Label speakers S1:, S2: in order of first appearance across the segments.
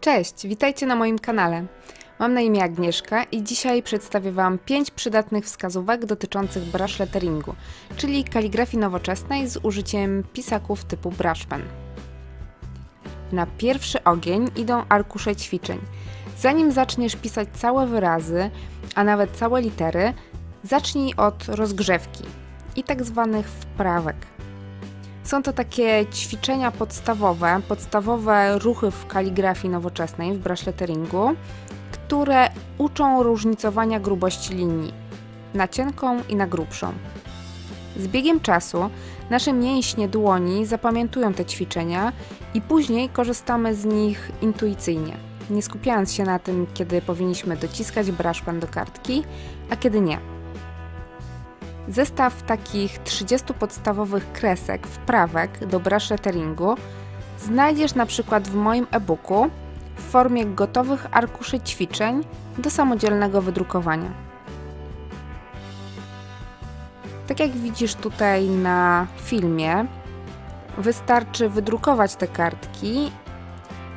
S1: Cześć, witajcie na moim kanale. Mam na imię Agnieszka i dzisiaj przedstawię Wam 5 przydatnych wskazówek dotyczących brush letteringu, czyli kaligrafii nowoczesnej z użyciem pisaków typu brush pen. Na pierwszy ogień idą arkusze ćwiczeń. Zanim zaczniesz pisać całe wyrazy, a nawet całe litery, zacznij od rozgrzewki i tak zwanych wprawek. Są to takie ćwiczenia podstawowe, podstawowe ruchy w kaligrafii nowoczesnej, w brush letteringu, które uczą różnicowania grubości linii na cienką i na grubszą. Z biegiem czasu nasze mięśnie dłoni zapamiętują te ćwiczenia i później korzystamy z nich intuicyjnie, nie skupiając się na tym, kiedy powinniśmy dociskać brush pen do kartki, a kiedy nie. Zestaw takich 30 podstawowych kresek, wprawek do brush letteringu znajdziesz na przykład w moim e-booku w formie gotowych arkuszy ćwiczeń do samodzielnego wydrukowania. Tak jak widzisz tutaj na filmie, wystarczy wydrukować te kartki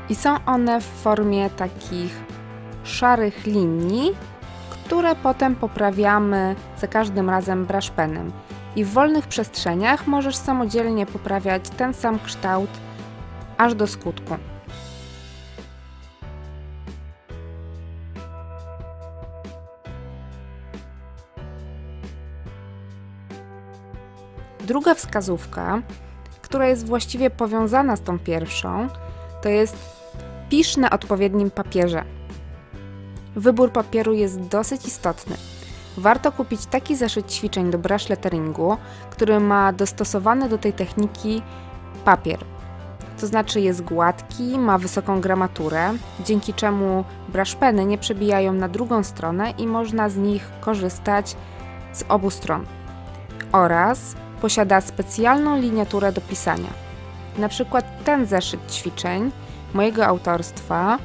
S1: i są one w formie takich szarych linii, które potem poprawiamy za każdym razem brush penem. I w wolnych przestrzeniach możesz samodzielnie poprawiać ten sam kształt aż do skutku. Druga wskazówka, która jest właściwie powiązana z tą pierwszą, to jest pisz na odpowiednim papierze. Wybór papieru jest dosyć istotny. Warto kupić taki zeszyt ćwiczeń do brush letteringu, który ma dostosowany do tej techniki papier. To znaczy jest gładki, ma wysoką gramaturę, dzięki czemu brush peny nie przebijają na drugą stronę i można z nich korzystać z obu stron. Oraz posiada specjalną liniaturę do pisania. Na przykład ten zeszyt ćwiczeń mojego autorstwa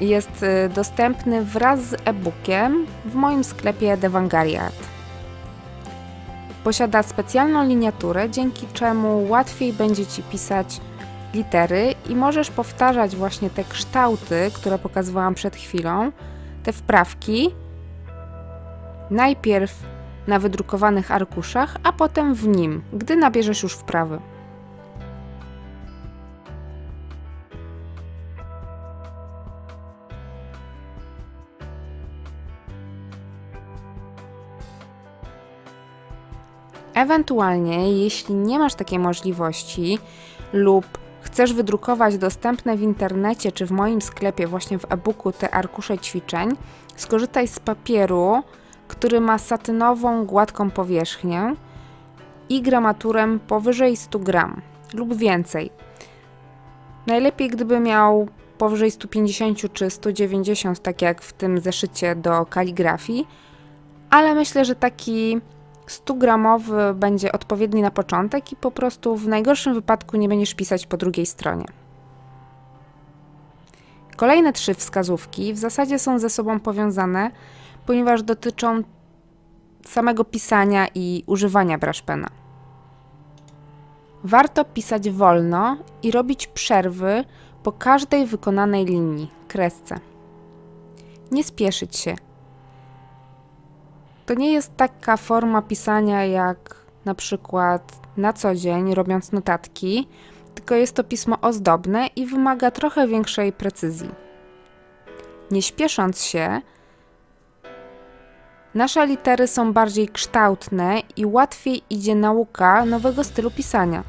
S1: jest y, dostępny wraz z e-bookiem w moim sklepie The Vanguard. Posiada specjalną liniaturę, dzięki czemu łatwiej będzie Ci pisać litery i możesz powtarzać właśnie te kształty, które pokazywałam przed chwilą, te wprawki, najpierw na wydrukowanych arkuszach, a potem w nim, gdy nabierzesz już wprawy. Ewentualnie, jeśli nie masz takiej możliwości lub chcesz wydrukować dostępne w internecie czy w moim sklepie, właśnie w e-booku, te arkusze ćwiczeń, skorzystaj z papieru, który ma satynową, gładką powierzchnię i gramaturę powyżej 100 gram lub więcej. Najlepiej, gdyby miał powyżej 150 czy 190, tak jak w tym zeszycie do kaligrafii, ale myślę, że taki 100-gramowy będzie odpowiedni na początek i po prostu w najgorszym wypadku nie będziesz pisać po drugiej stronie. Kolejne trzy wskazówki w zasadzie są ze sobą powiązane, ponieważ dotyczą samego pisania i używania brush pena. Warto pisać wolno i robić przerwy po każdej wykonanej linii, kresce. Nie spieszyć się, to nie jest taka forma pisania jak na przykład na co dzień, robiąc notatki, tylko jest to pismo ozdobne i wymaga trochę większej precyzji. Nie śpiesząc się, nasze litery są bardziej kształtne i łatwiej idzie nauka nowego stylu pisania.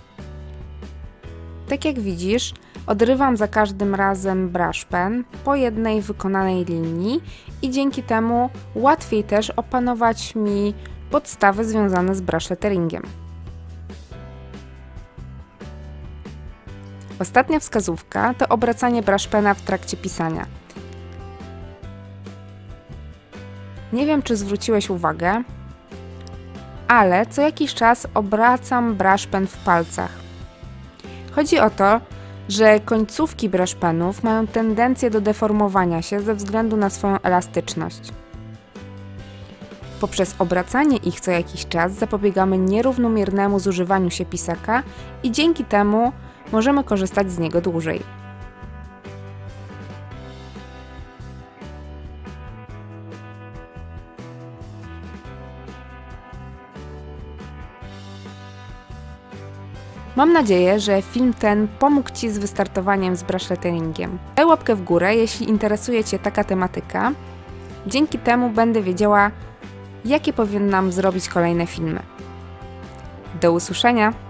S1: Tak jak widzisz, Odrywam za każdym razem brush pen po jednej wykonanej linii i dzięki temu łatwiej też opanować mi podstawy związane z brush letteringiem. Ostatnia wskazówka to obracanie brush pena w trakcie pisania. Nie wiem, czy zwróciłeś uwagę, ale co jakiś czas obracam brush pen w palcach. Chodzi o to, że końcówki braszpenów mają tendencję do deformowania się ze względu na swoją elastyczność. Poprzez obracanie ich co jakiś czas zapobiegamy nierównomiernemu zużywaniu się pisaka i dzięki temu możemy korzystać z niego dłużej. Mam nadzieję, że film ten pomógł Ci z wystartowaniem z braszletteringiem. Daj łapkę w górę, jeśli interesuje Cię taka tematyka. Dzięki temu będę wiedziała, jakie powinnam zrobić kolejne filmy. Do usłyszenia!